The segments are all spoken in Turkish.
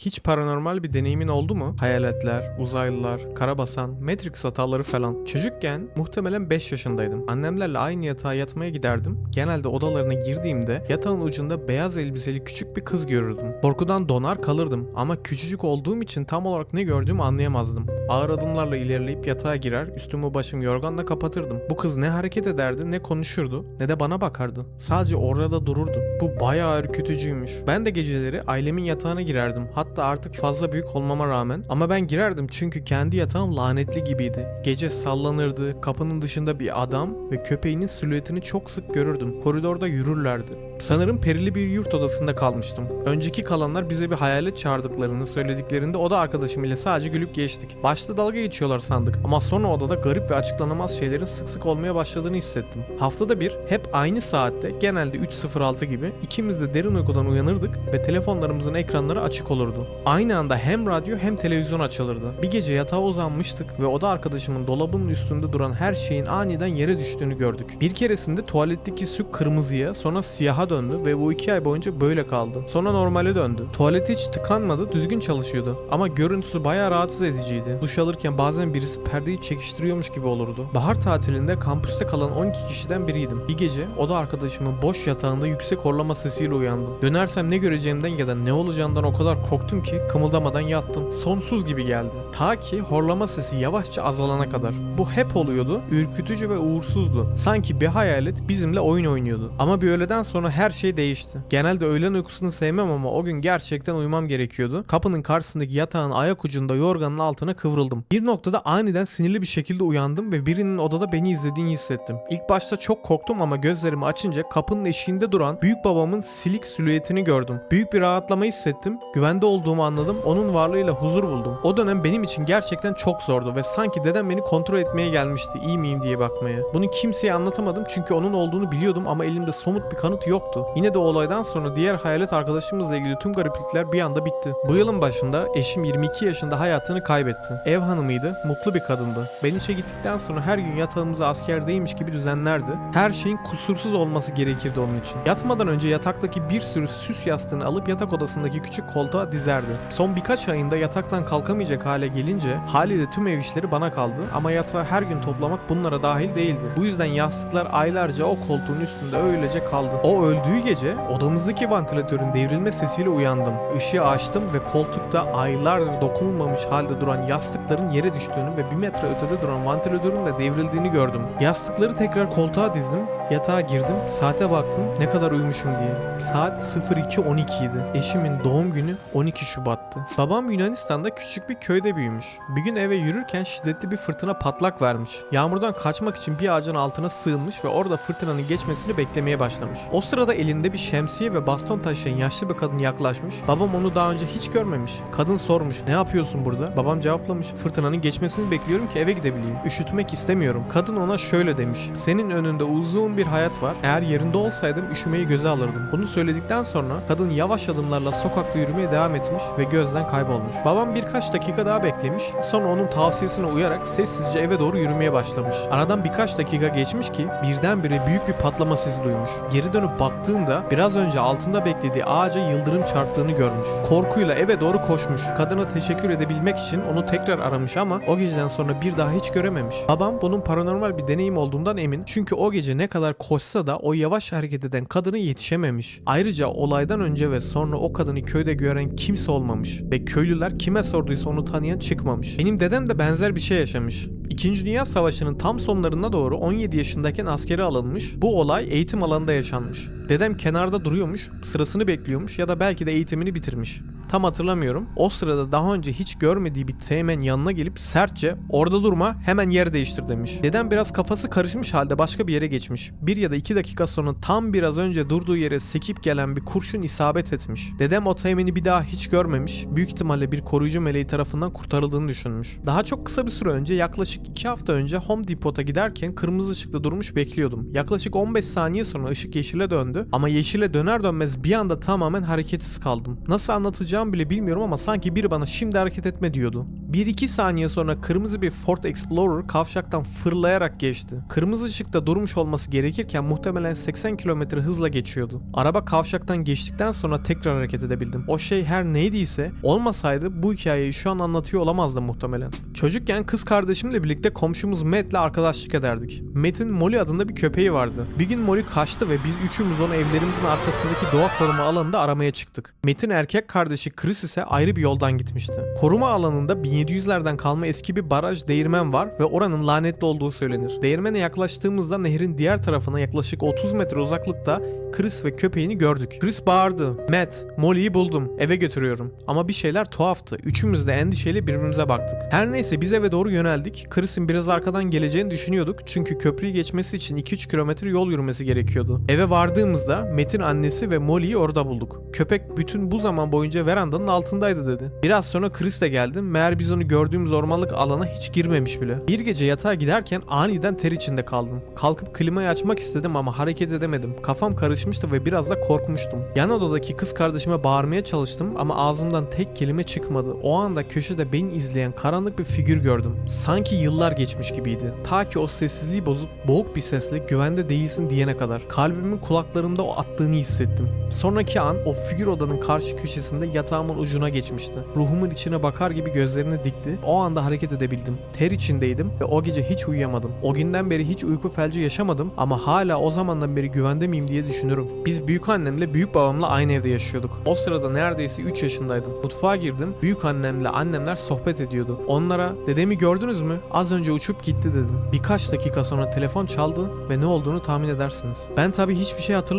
Hiç paranormal bir deneyimin oldu mu? Hayaletler, uzaylılar, karabasan, Matrix hataları falan. Çocukken muhtemelen 5 yaşındaydım. Annemlerle aynı yatağa yatmaya giderdim. Genelde odalarına girdiğimde yatağın ucunda beyaz elbiseli küçük bir kız görürdüm. Korkudan donar kalırdım ama küçücük olduğum için tam olarak ne gördüğümü anlayamazdım. Ağır adımlarla ilerleyip yatağa girer, üstümü başımı yorganla kapatırdım. Bu kız ne hareket ederdi, ne konuşurdu, ne de bana bakardı. Sadece orada dururdu. Bu bayağı ürkütücüymüş. Ben de geceleri ailemin yatağına girerdim. Hatta artık fazla büyük olmama rağmen. Ama ben girerdim çünkü kendi yatağım lanetli gibiydi. Gece sallanırdı, kapının dışında bir adam ve köpeğinin silüetini çok sık görürdüm. Koridorda yürürlerdi. Sanırım perili bir yurt odasında kalmıştım. Önceki kalanlar bize bir hayalet çağırdıklarını söylediklerinde oda arkadaşım ile sadece gülüp geçtik. Başta dalga geçiyorlar sandık ama sonra odada garip ve açıklanamaz şeylerin sık sık olmaya başladığını hissettim. Haftada bir hep aynı saatte genelde 3.06 gibi ikimiz de derin uykudan uyanırdık ve telefonlarımızın ekranları açık olurdu. Aynı anda hem radyo hem televizyon açılırdı. Bir gece yatağa uzanmıştık ve oda arkadaşımın dolabının üstünde duran her şeyin aniden yere düştüğünü gördük. Bir keresinde tuvaletteki su kırmızıya sonra siyaha döndü ve bu iki ay boyunca böyle kaldı. Sonra normale döndü. Tuvaleti hiç tıkanmadı, düzgün çalışıyordu. Ama görüntüsü bayağı rahatsız ediciydi. Duş alırken bazen birisi perdeyi çekiştiriyormuş gibi olurdu. Bahar tatilinde kampüste kalan 12 kişiden biriydim. Bir gece oda arkadaşımın boş yatağında yüksek horlama sesiyle uyandım. Dönersem ne göreceğimden ya da ne olacağından o kadar korktum ki kımıldamadan yattım. Sonsuz gibi geldi. Ta ki horlama sesi yavaşça azalana kadar. Bu hep oluyordu, ürkütücü ve uğursuzdu. Sanki bir hayalet bizimle oyun oynuyordu. Ama bir öğleden sonra her şey değişti. Genelde öğlen uykusunu sevmem ama o gün gerçekten uyumam gerekiyordu. Kapının karşısındaki yatağın ayak ucunda yorganın altına kıvrıldım. Bir noktada aniden sinirli bir şekilde uyandım ve birinin odada beni izlediğini hissettim. İlk başta çok korktum ama gözlerimi açınca kapının eşiğinde duran büyük babamın silik silüetini gördüm. Büyük bir rahatlama hissettim. Güvende olduğumu anladım. Onun varlığıyla huzur buldum. O dönem benim için gerçekten çok zordu ve sanki dedem beni kontrol etmeye gelmişti iyi miyim diye bakmaya. Bunu kimseye anlatamadım çünkü onun olduğunu biliyordum ama elimde somut bir kanıt yoktu. Yine de o olaydan sonra diğer hayalet arkadaşımızla ilgili tüm gariplikler bir anda bitti. Bu yılın başında eşim 22 yaşında hayatını kaybetti. Ev hanımıydı, mutlu bir kadındı. Ben işe gittikten sonra her gün yatağımızı askerdeymiş gibi düzenlerdi. Her şeyin kusursuz olması gerekirdi onun için. Yatmadan önce yataktaki bir sürü süs yastığını alıp yatak odasındaki küçük koltuğa dizerdi. Son birkaç ayında yataktan kalkamayacak hale gelince haliyle tüm ev işleri bana kaldı ama yatağı her gün toplamak bunlara dahil değildi. Bu yüzden yastıklar aylarca o koltuğun üstünde öylece kaldı. O öldüğü gece odamızdaki vantilatörün devrilme sesiyle uyandım. Işığı açtım ve koltukta aylardır dokunulmamış halde duran yastıkların yere düştüğünü ve bir metre ötede duran vantilatörün de devrildiğini gördüm. Yastıkları tekrar koltuğa dizdim, yatağa girdim, saate baktım ne kadar uyumuşum diye. Saat 02.12 idi. Eşimin doğum günü 12 Şubat'tı. Babam Yunanistan'da küçük bir köyde büyümüş. Bir gün eve yürürken şiddetli bir fırtına patlak vermiş. Yağmurdan kaçmak için bir ağacın altına sığınmış ve orada fırtınanın geçmesini beklemeye başlamış. O sırada elinde bir şemsiye ve baston taşıyan yaşlı bir kadın yaklaşmış. Babam onu daha önce hiç görmemiş. Kadın sormuş ne yapıyorsun burada? Babam cevaplamış fırtınanın geçmesini bekliyorum ki eve gidebileyim. Üşütmek istemiyorum. Kadın ona şöyle demiş. Senin önünde uzun bir hayat var. Eğer yerinde olsaydım üşümeyi göze alırdım. Bunu söyledikten sonra kadın yavaş adımlarla sokakta yürümeye devam etmiş ve gözden kaybolmuş. Babam birkaç dakika daha beklemiş. Sonra onun tavsiyesine uyarak sessizce eve doğru yürümeye başlamış. Aradan birkaç dakika geçmiş ki birdenbire büyük bir patlama sesi duymuş. Geri dönüp baktığında biraz önce altında beklediği ağaca yıldırım çarptığını görmüş. Korkuyla eve doğru koşmuş. Kadına teşekkür edebilmek için onu tekrar aramış ama o geceden sonra bir daha hiç görememiş. Babam bunun paranormal bir deneyim olduğundan emin. Çünkü o gece ne kadar koşsa da o yavaş hareket eden kadına yetişememiş. Ayrıca olaydan önce ve sonra o kadını köyde gören kimse olmamış. Ve köylüler kime sorduysa onu tanıyan çıkmamış. Benim dedem de benzer bir şey yaşamış. İkinci Dünya Savaşı'nın tam sonlarına doğru 17 yaşındayken askere alınmış. Bu olay eğitim alanında yaşanmış. Dedem kenarda duruyormuş, sırasını bekliyormuş ya da belki de eğitimini bitirmiş. Tam hatırlamıyorum. O sırada daha önce hiç görmediği bir teğmen yanına gelip sertçe orada durma hemen yer değiştir demiş. Dedem biraz kafası karışmış halde başka bir yere geçmiş. Bir ya da iki dakika sonra tam biraz önce durduğu yere sekip gelen bir kurşun isabet etmiş. Dedem o teğmeni bir daha hiç görmemiş. Büyük ihtimalle bir koruyucu meleği tarafından kurtarıldığını düşünmüş. Daha çok kısa bir süre önce yaklaşık 2 hafta önce Home Depot'a giderken kırmızı ışıkta durmuş bekliyordum. Yaklaşık 15 saniye sonra ışık yeşile döndü ama yeşile döner dönmez bir anda tamamen hareketsiz kaldım. Nasıl anlatacağım bile bilmiyorum ama sanki biri bana şimdi hareket etme diyordu. 1-2 saniye sonra kırmızı bir Ford Explorer kavşaktan fırlayarak geçti. Kırmızı ışıkta durmuş olması gerekirken muhtemelen 80 km hızla geçiyordu. Araba kavşaktan geçtikten sonra tekrar hareket edebildim. O şey her neydiyse olmasaydı bu hikayeyi şu an anlatıyor olamazdım muhtemelen. Çocukken kız kardeşimle birlikte komşumuz Matt'le arkadaşlık ederdik. Matt'in Molly adında bir köpeği vardı. Bir gün Molly kaçtı ve biz üçümüz onu evlerimizin arkasındaki doğa koruma alanında aramaya çıktık. Matt'in erkek kardeşi Chris ise ayrı bir yoldan gitmişti. Koruma alanında 1700'lerden kalma eski bir baraj değirmen var ve oranın lanetli olduğu söylenir. Değirmene yaklaştığımızda nehrin diğer tarafına yaklaşık 30 metre uzaklıkta Chris ve köpeğini gördük. Chris bağırdı. Matt, Molly'yi buldum. Eve götürüyorum. Ama bir şeyler tuhaftı. Üçümüz de endişeyle birbirimize baktık. Her neyse biz eve doğru yöneldik. Chris'in biraz arkadan geleceğini düşünüyorduk. Çünkü köprüyü geçmesi için 2-3 kilometre yol yürümesi gerekiyordu. Eve vardığımızda Matt'in annesi ve Molly'yi orada bulduk. Köpek bütün bu zaman boyunca verandanın altındaydı dedi. Biraz sonra Chris de geldi. Meğer biz onu gördüğümüz ormanlık alana hiç girmemiş bile. Bir gece yatağa giderken aniden ter içinde kaldım. Kalkıp klimayı açmak istedim ama hareket edemedim. Kafam karışmıştı ve biraz da korkmuştum. Yan odadaki kız kardeşime bağırmaya çalıştım ama ağzımdan tek kelime çıkmadı. O anda köşede beni izleyen karanlık bir figür gördüm. Sanki yıllar geçmiş gibiydi. Ta ki o sessizliği bozup boğuk bir sesle güvende değilsin diyene kadar. Kalbimin kulaklarımda o attığını hissettim. Sonraki an o figür odanın karşı köşesinde yatağımın ucuna geçmişti. Ruhumun içine bakar gibi gözlerini dikti. O anda hareket edebildim. Ter içindeydim ve o gece hiç uyuyamadım. O günden beri hiç uyku felci yaşamadım ama hala o zamandan beri güvende miyim diye düşünürüm. Biz büyük annemle büyük babamla aynı evde yaşıyorduk. O sırada neredeyse 3 yaşındaydım. Mutfağa girdim. Büyük annemle annemler sohbet ediyordu. Onlara dedemi gördünüz mü? Az önce uçup gitti dedim. Birkaç dakika sonra telefon çaldı ve ne olduğunu tahmin edersiniz. Ben tabii hiçbir şey hatırlamıyorum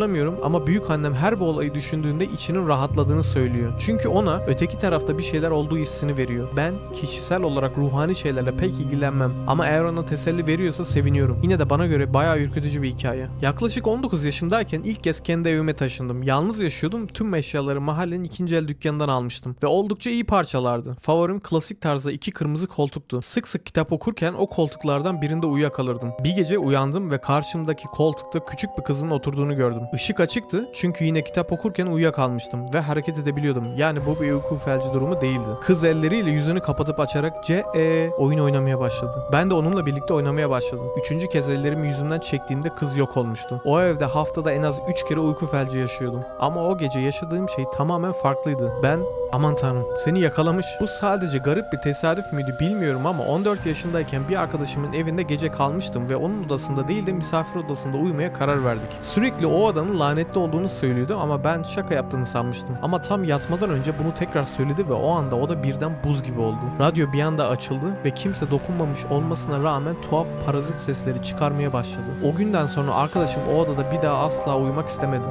ama büyük annem her bu olayı düşündüğünde içinin rahatladığını söylüyor. Çünkü ona öteki tarafta bir şeyler olduğu hissini veriyor. Ben kişisel olarak ruhani şeylerle pek ilgilenmem ama eğer ona teselli veriyorsa seviniyorum. Yine de bana göre bayağı ürkütücü bir hikaye. Yaklaşık 19 yaşındayken ilk kez kendi evime taşındım. Yalnız yaşıyordum. Tüm eşyaları mahallenin ikinci el dükkanından almıştım. Ve oldukça iyi parçalardı. Favorim klasik tarzda iki kırmızı koltuktu. Sık sık kitap okurken o koltuklardan birinde uyuyakalırdım. Bir gece uyandım ve karşımdaki koltukta küçük bir kızın oturduğunu gördüm. Işık açıktı çünkü yine kitap okurken uyuyakalmıştım ve hareket edebiliyordum. Yani bu bir uyku felci durumu değildi. Kız elleriyle yüzünü kapatıp açarak C E oyun oynamaya başladı. Ben de onunla birlikte oynamaya başladım. Üçüncü kez ellerimi yüzümden çektiğimde kız yok olmuştu. O evde haftada en az 3 kere uyku felci yaşıyordum. Ama o gece yaşadığım şey tamamen farklıydı. Ben Aman tanrım seni yakalamış. Bu sadece garip bir tesadüf müydü bilmiyorum ama 14 yaşındayken bir arkadaşımın evinde gece kalmıştım ve onun odasında değil de misafir odasında uyumaya karar verdik. Sürekli o odanın lanetli olduğunu söylüyordu ama ben şaka yaptığını sanmıştım. Ama tam yatmadan önce bunu tekrar söyledi ve o anda oda birden buz gibi oldu. Radyo bir anda açıldı ve kimse dokunmamış olmasına rağmen tuhaf parazit sesleri çıkarmaya başladı. O günden sonra arkadaşım o odada bir daha asla uyumak istemedi.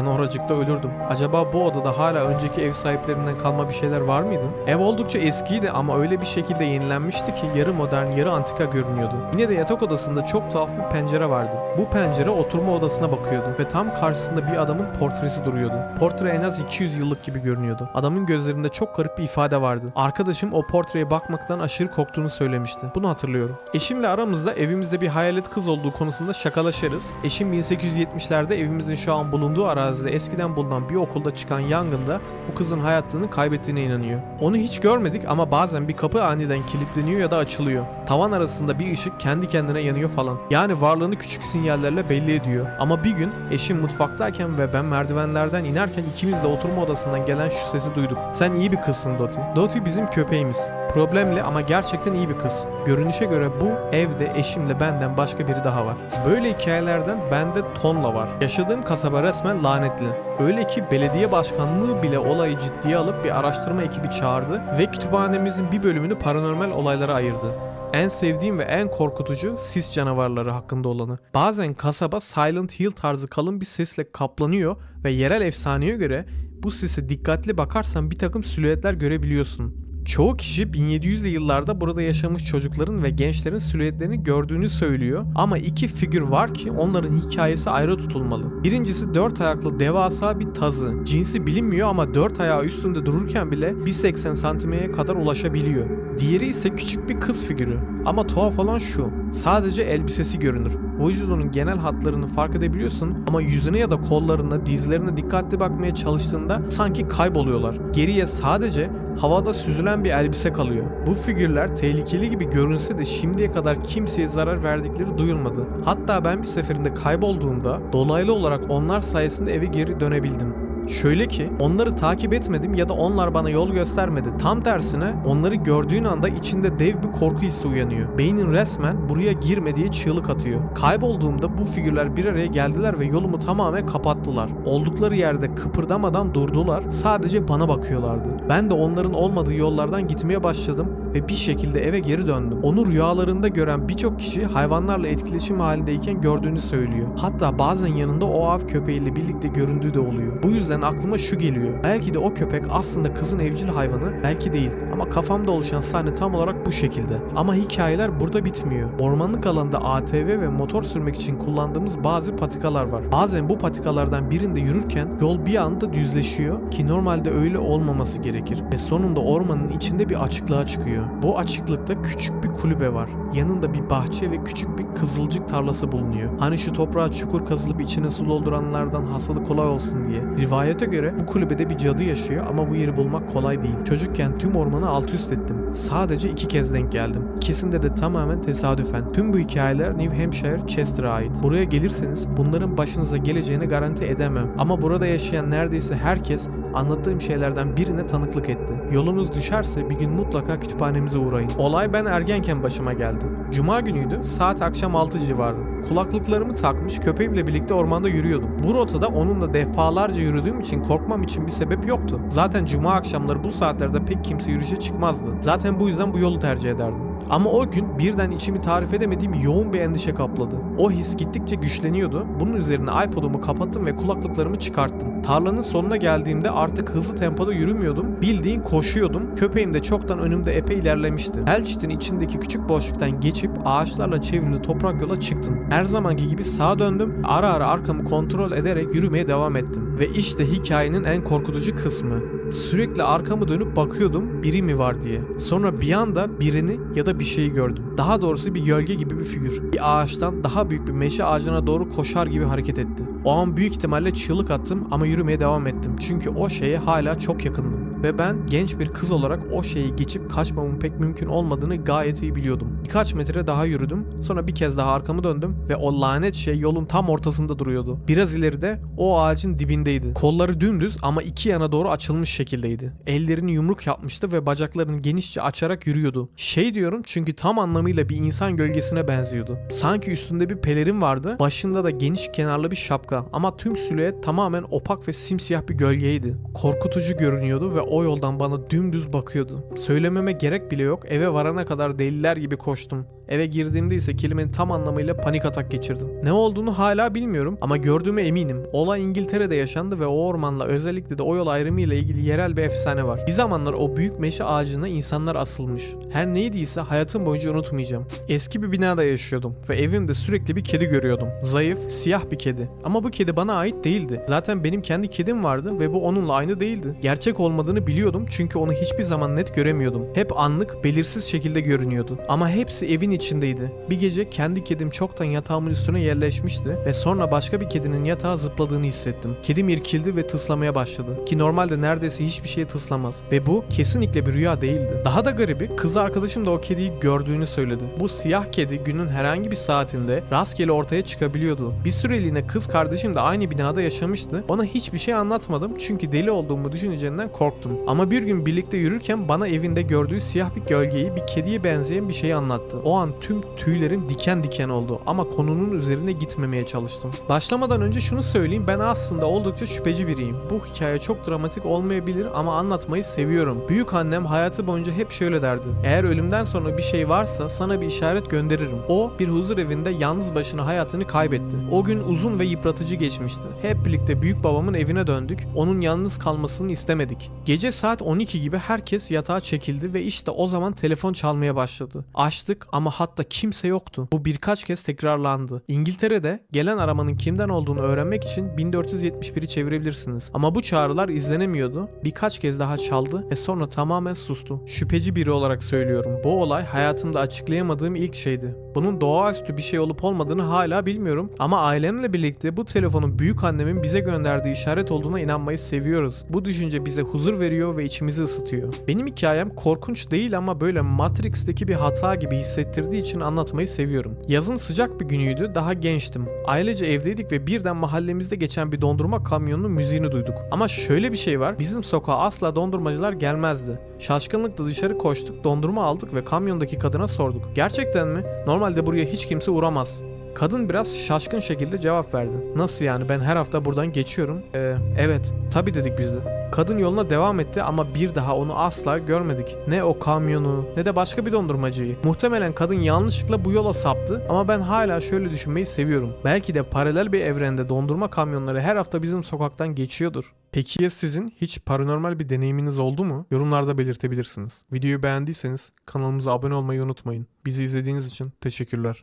Ben oracıkta ölürdüm. Acaba bu odada hala önceki ev sahiplerinden kalma bir şeyler var mıydı? Ev oldukça eskiydi ama öyle bir şekilde yenilenmişti ki yarı modern yarı antika görünüyordu. Yine de yatak odasında çok tuhaf bir pencere vardı. Bu pencere oturma odasına bakıyordu ve tam karşısında bir adamın portresi duruyordu. Portre en az 200 yıllık gibi görünüyordu. Adamın gözlerinde çok garip bir ifade vardı. Arkadaşım o portreye bakmaktan aşırı korktuğunu söylemişti. Bunu hatırlıyorum. Eşimle aramızda evimizde bir hayalet kız olduğu konusunda şakalaşırız. Eşim 1870'lerde evimizin şu an bulunduğu arazide eskiden bulunan bir okulda çıkan yangında bu kızın hayatını kaybettiğine inanıyor. Onu hiç görmedik ama bazen bir kapı aniden kilitleniyor ya da açılıyor. Tavan arasında bir ışık kendi kendine yanıyor falan. Yani varlığını küçük sinyallerle belli ediyor. Ama bir gün eşim mutfaktayken ve ben merdivenlerden inerken ikimiz de oturma odasından gelen şu sesi duyduk. Sen iyi bir kızsın Doti. Doti bizim köpeğimiz. Problemli ama gerçekten iyi bir kız. Görünüşe göre bu evde eşimle benden başka biri daha var. Böyle hikayelerden bende tonla var. Yaşadığım kasaba resmen lanetli. Öyle ki belediye başkanlığı bile olayı ciddiye alıp bir araştırma ekibi çağırdı ve kütüphanemizin bir bölümünü paranormal olaylara ayırdı. En sevdiğim ve en korkutucu sis canavarları hakkında olanı. Bazen kasaba Silent Hill tarzı kalın bir sesle kaplanıyor ve yerel efsaneye göre bu sise dikkatli bakarsan bir takım silüetler görebiliyorsun. Çoğu kişi 1700'lü yıllarda burada yaşamış çocukların ve gençlerin silüetlerini gördüğünü söylüyor ama iki figür var ki onların hikayesi ayrı tutulmalı. Birincisi dört ayaklı devasa bir tazı. Cinsi bilinmiyor ama dört ayağı üstünde dururken bile 1.80 santimeye kadar ulaşabiliyor. Diğeri ise küçük bir kız figürü. Ama tuhaf olan şu, sadece elbisesi görünür. Vücudunun genel hatlarını fark edebiliyorsun ama yüzüne ya da kollarına, dizlerine dikkatli bakmaya çalıştığında sanki kayboluyorlar. Geriye sadece havada süzülen bir elbise kalıyor. Bu figürler tehlikeli gibi görünse de şimdiye kadar kimseye zarar verdikleri duyulmadı. Hatta ben bir seferinde kaybolduğumda dolaylı olarak onlar sayesinde eve geri dönebildim. Şöyle ki onları takip etmedim ya da onlar bana yol göstermedi. Tam tersine onları gördüğün anda içinde dev bir korku hissi uyanıyor. Beynin resmen buraya girme diye çığlık atıyor. Kaybolduğumda bu figürler bir araya geldiler ve yolumu tamamen kapattılar. Oldukları yerde kıpırdamadan durdular. Sadece bana bakıyorlardı. Ben de onların olmadığı yollardan gitmeye başladım ve bir şekilde eve geri döndüm. Onu rüyalarında gören birçok kişi hayvanlarla etkileşim halindeyken gördüğünü söylüyor. Hatta bazen yanında o av köpeğiyle birlikte göründüğü de oluyor. Bu yüzden aklıma şu geliyor. Belki de o köpek aslında kızın evcil hayvanı, belki değil. Ama kafamda oluşan sahne tam olarak bu şekilde. Ama hikayeler burada bitmiyor. Ormanlık alanda ATV ve motor sürmek için kullandığımız bazı patikalar var. Bazen bu patikalardan birinde yürürken yol bir anda düzleşiyor ki normalde öyle olmaması gerekir. Ve sonunda ormanın içinde bir açıklığa çıkıyor. Bu açıklıkta küçük bir kulübe var. Yanında bir bahçe ve küçük bir kızılcık tarlası bulunuyor. Hani şu toprağa çukur kazılıp içine su dolduranlardan hasadı kolay olsun diye. Rivayete göre bu kulübede bir cadı yaşıyor ama bu yeri bulmak kolay değil. Çocukken tüm ormanı alt üst ettim. Sadece iki kez denk geldim. İkisinde de tamamen tesadüfen. Tüm bu hikayeler New Hampshire, Chester'a ait. Buraya gelirseniz bunların başınıza geleceğini garanti edemem. Ama burada yaşayan neredeyse herkes anlattığım şeylerden birine tanıklık etti. Yolunuz düşerse bir gün mutlaka kütüphanemize uğrayın. Olay ben ergenken başıma geldi. Cuma günüydü, saat akşam 6 civarı. Kulaklıklarımı takmış köpeğimle birlikte ormanda yürüyordum. Bu rotada onunla defalarca yürüdüğüm için korkmam için bir sebep yoktu. Zaten cuma akşamları bu saatlerde pek kimse yürüyüşe çıkmazdı. Zaten bu yüzden bu yolu tercih ederdim. Ama o gün birden içimi tarif edemediğim yoğun bir endişe kapladı. O his gittikçe güçleniyordu. Bunun üzerine iPod'umu kapattım ve kulaklıklarımı çıkarttım. Tarlanın sonuna geldiğimde artık hızlı tempoda yürümüyordum. Bildiğin koşuyordum. Köpeğim de çoktan önümde epey ilerlemişti. Elçit'in içindeki küçük boşluktan geçip ağaçlarla çevrili toprak yola çıktım. Her zamanki gibi sağa döndüm. Ara ara arkamı kontrol ederek yürümeye devam ettim. Ve işte hikayenin en korkutucu kısmı. Sürekli arkamı dönüp bakıyordum biri mi var diye. Sonra bir anda birini ya da bir şeyi gördüm. Daha doğrusu bir gölge gibi bir figür. Bir ağaçtan daha büyük bir meşe ağacına doğru koşar gibi hareket etti. O an büyük ihtimalle çığlık attım ama yürümeye devam ettim. Çünkü o şeye hala çok yakındım. Ve ben genç bir kız olarak o şeyi geçip kaçmamın pek mümkün olmadığını gayet iyi biliyordum. Birkaç metre daha yürüdüm. Sonra bir kez daha arkamı döndüm ve o lanet şey yolun tam ortasında duruyordu. Biraz ileride o ağacın dibindeydi. Kolları dümdüz ama iki yana doğru açılmış şekildeydi. Ellerini yumruk yapmıştı ve bacaklarını genişçe açarak yürüyordu. Şey diyorum çünkü tam anlamıyla bir insan gölgesine benziyordu. Sanki üstünde bir pelerin vardı, başında da geniş kenarlı bir şapka ama tüm silüet tamamen opak ve simsiyah bir gölgeydi. Korkutucu görünüyordu ve o yoldan bana dümdüz bakıyordu. Söylememe gerek bile yok, eve varana kadar deliler gibi koştum. Eve girdiğimde ise kelimenin tam anlamıyla panik atak geçirdim. Ne olduğunu hala bilmiyorum ama gördüğüme eminim. Olay İngiltere'de yaşandı ve o ormanla özellikle de o yol ayrımı ile ilgili yerel bir efsane var. Bir zamanlar o büyük meşe ağacına insanlar asılmış. Her neydiyse hayatım boyunca unutmayacağım. Eski bir binada yaşıyordum ve evimde sürekli bir kedi görüyordum. Zayıf, siyah bir kedi. Ama bu kedi bana ait değildi. Zaten benim kendi kedim vardı ve bu onunla aynı değildi. Gerçek olmadığını biliyordum çünkü onu hiçbir zaman net göremiyordum. Hep anlık, belirsiz şekilde görünüyordu. Ama hepsi evin içindeydi. Bir gece kendi kedim çoktan yatağımın üstüne yerleşmişti ve sonra başka bir kedinin yatağa zıpladığını hissettim. Kedim irkildi ve tıslamaya başladı. Ki normalde neredeyse hiçbir şeye tıslamaz. Ve bu kesinlikle bir rüya değildi. Daha da garibi kız arkadaşım da o kediyi gördüğünü söyledi. Bu siyah kedi günün herhangi bir saatinde rastgele ortaya çıkabiliyordu. Bir süreliğine kız kardeşim de aynı binada yaşamıştı. Ona hiçbir şey anlatmadım çünkü deli olduğumu düşüneceğinden korktum. Ama bir gün birlikte yürürken bana evinde gördüğü siyah bir gölgeyi bir kediye benzeyen bir şeyi anlattı. O an tüm tüylerim diken diken oldu ama konunun üzerine gitmemeye çalıştım. Başlamadan önce şunu söyleyeyim ben aslında oldukça şüpheci biriyim. Bu hikaye çok dramatik olmayabilir ama anlatmayı seviyorum. Büyük annem hayatı boyunca hep şöyle derdi. Eğer ölümden sonra bir şey varsa sana bir işaret gönderirim. O bir huzur evinde yalnız başına hayatını kaybetti. O gün uzun ve yıpratıcı geçmişti. Hep birlikte büyük babamın evine döndük. Onun yalnız kalmasını istemedik. Gece saat 12 gibi herkes yatağa çekildi ve işte o zaman telefon çalmaya başladı. Açtık ama hatta kimse yoktu. Bu birkaç kez tekrarlandı. İngiltere'de gelen aramanın kimden olduğunu öğrenmek için 1471'i çevirebilirsiniz. Ama bu çağrılar izlenemiyordu. Birkaç kez daha çaldı ve sonra tamamen sustu. Şüpheci biri olarak söylüyorum. Bu olay hayatımda açıklayamadığım ilk şeydi. Bunun doğaüstü bir şey olup olmadığını hala bilmiyorum ama ailemle birlikte bu telefonun büyük annemin bize gönderdiği işaret olduğuna inanmayı seviyoruz. Bu düşünce bize huzur veriyor ve içimizi ısıtıyor. Benim hikayem korkunç değil ama böyle Matrix'teki bir hata gibi hissettirdiği için anlatmayı seviyorum. Yazın sıcak bir günüydü, daha gençtim. Ailece evdeydik ve birden mahallemizde geçen bir dondurma kamyonunun müziğini duyduk. Ama şöyle bir şey var, bizim sokağa asla dondurmacılar gelmezdi. Şaşkınlıkla dışarı koştuk, dondurma aldık ve kamyondaki kadına sorduk. Gerçekten mi? Normalde buraya hiç kimse uğramaz. Kadın biraz şaşkın şekilde cevap verdi. Nasıl yani ben her hafta buradan geçiyorum? Ee, evet tabi dedik biz de. Kadın yoluna devam etti ama bir daha onu asla görmedik. Ne o kamyonu ne de başka bir dondurmacıyı. Muhtemelen kadın yanlışlıkla bu yola saptı ama ben hala şöyle düşünmeyi seviyorum. Belki de paralel bir evrende dondurma kamyonları her hafta bizim sokaktan geçiyordur. Peki ya sizin hiç paranormal bir deneyiminiz oldu mu? Yorumlarda belirtebilirsiniz. Videoyu beğendiyseniz kanalımıza abone olmayı unutmayın. Bizi izlediğiniz için teşekkürler.